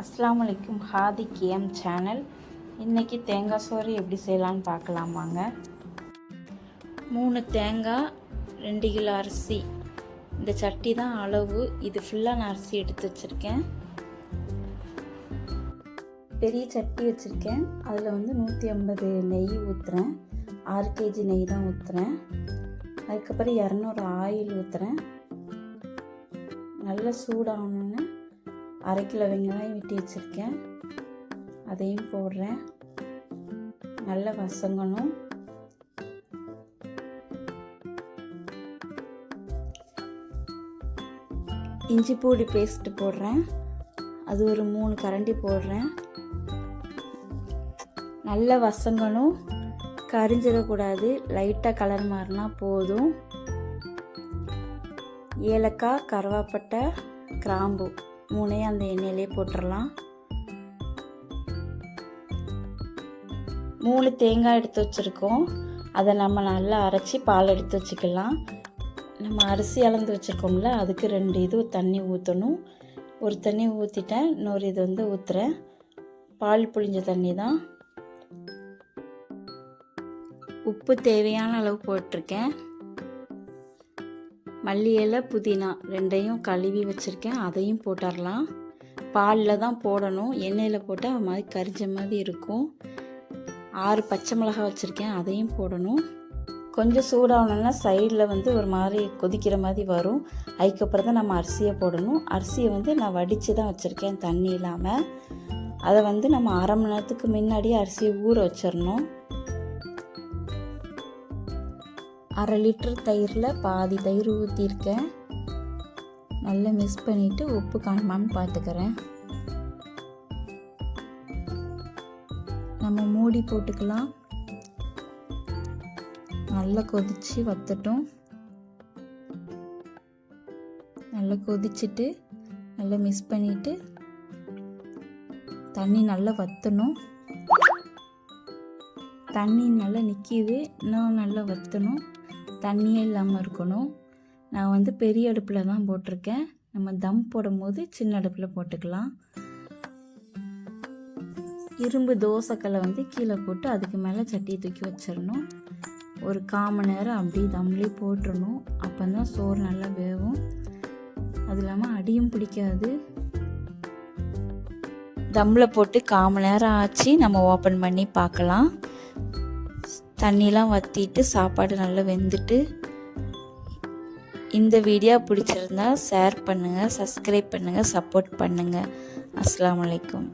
அஸ்லாம் அலைக்கும் ஹாதி game channel. இன்றைக்கி தேங்காய் சோறு எப்படி செய்யலான்னு பார்க்கலாமாங்க மூணு தேங்காய் ரெண்டு கிலோ அரிசி. இந்த சட்டி தான் அளவு. இது ஃபுல்லாக நான் அரிசி எடுத்து வச்சுருக்கேன். பெரிய சட்டி வச்சுருக்கேன். அதில் வந்து நூற்றி ஐம்பது நெய் ஊற்றுறேன் ஆறு கேஜி நெய் தான் ஊற்றுறேன் அதுக்கப்புறம் இரநூறு ஆயில் ஊற்றுறேன் நல்லா சூடாகணுன்னு அரை கிலோ வெங்காயம் வெட்டி வச்சுருக்கேன். அதையும் போடுறேன். நல்லா வசங்கணும் இஞ்சி பூடி பேஸ்ட்டு போடுறேன். அது ஒரு மூணு கரண்டி போடுறேன். நல்ல வசங்கணும் கரிஞ்சிடக்கூடாது. லைட்டாக கலர் மாறினா போதும். ஏலக்காய் கருவாப்பட்டை கிராம்பு. மூணையும் அந்த எண்ணெயிலே போட்டுடலாம் மூணு தேங்காய் எடுத்து வச்சுருக்கோம். அதை நம்ம நல்லா அரைச்சி பால் எடுத்து வச்சுக்கலாம். நம்ம அரிசி அளந்து வச்சுருக்கோம்ல அதுக்கு ரெண்டு இது தண்ணி ஊற்றணும் ஒரு தண்ணி ஊற்றிட்டேன் இன்னொரு இது வந்து ஊற்றுறேன் பால் புளிஞ்ச தண்ணி தான். உப்பு தேவையான அளவு போட்டிருக்கேன். மல்லி இலை புதினா ரெண்டையும் கழுவி வச்சுருக்கேன். அதையும் போட்டுடலாம் பாலில் தான் போடணும். எண்ணெயில் போட்டால் அது மாதிரி கரிஞ்ச மாதிரி இருக்கும். ஆறு பச்சை மிளகாய் வச்சுருக்கேன். அதையும் போடணும். கொஞ்சம் சூடாகணும்னா சைடில் வந்து ஒரு மாதிரி கொதிக்கிற மாதிரி வரும். அதுக்கப்புறம் தான் நம்ம அரிசியை போடணும். அரிசியை வந்து நான் வடித்து தான் வச்சுருக்கேன் தண்ணி இல்லாமல் அதை வந்து நம்ம அரை மணி நேரத்துக்கு முன்னாடியே அரிசியை ஊற வச்சிடணும். அரை லிட்டர் தயிரில் பாதி தயிர் ஊற்றிருக்கேன் நல்லா மிக்ஸ் பண்ணிவிட்டு உப்பு காணுமான்னு பார்த்துக்கிறேன் நம்ம மூடி போட்டுக்கலாம். நல்லா கொதித்து வத்தட்டும். நல்லா கொதிச்சுட்டு நல்லா மிக்ஸ் பண்ணிவிட்டு தண்ணி நல்லா வற்றணும் தண்ணி நல்லா நிற்கிது இன்னும் நல்லா வற்றணும் தண்ணியே இல்லாமல் இருக்கணும். நான் வந்து பெரிய அடுப்பில் தான் போட்டிருக்கேன். நம்ம தம் போடும்போது சின்ன அடுப்பில் போட்டுக்கலாம். இரும்பு தோசைக்கல்லை வந்து கீழே போட்டு அதுக்கு மேலே சட்டியை தூக்கி வச்சிடணும். ஒரு கால் மணி நேரம் அப்படியே தம்லேயே போட்டுடணும் அப்போ தான் சோறு நல்லா வேகும். அது இல்லாமல் அடியும் பிடிக்காது. தம்மில் போட்டு கால் மணி நேரம் ஆச்சு. நம்ம ஓப்பன் பண்ணி பார்க்கலாம். தண்ணிலாம் வற்றிட்டு சாப்பாடு நல்லா வெந்துட்டு இந்த வீடியோ பிடிச்சிருந்தா ஷேர் பண்ணுங்கள் சப்ஸ்கிரைப் பண்ணுங்கள் சப்போர்ட் பண்ணுங்கள் அஸ்லாம் வலைக்கம்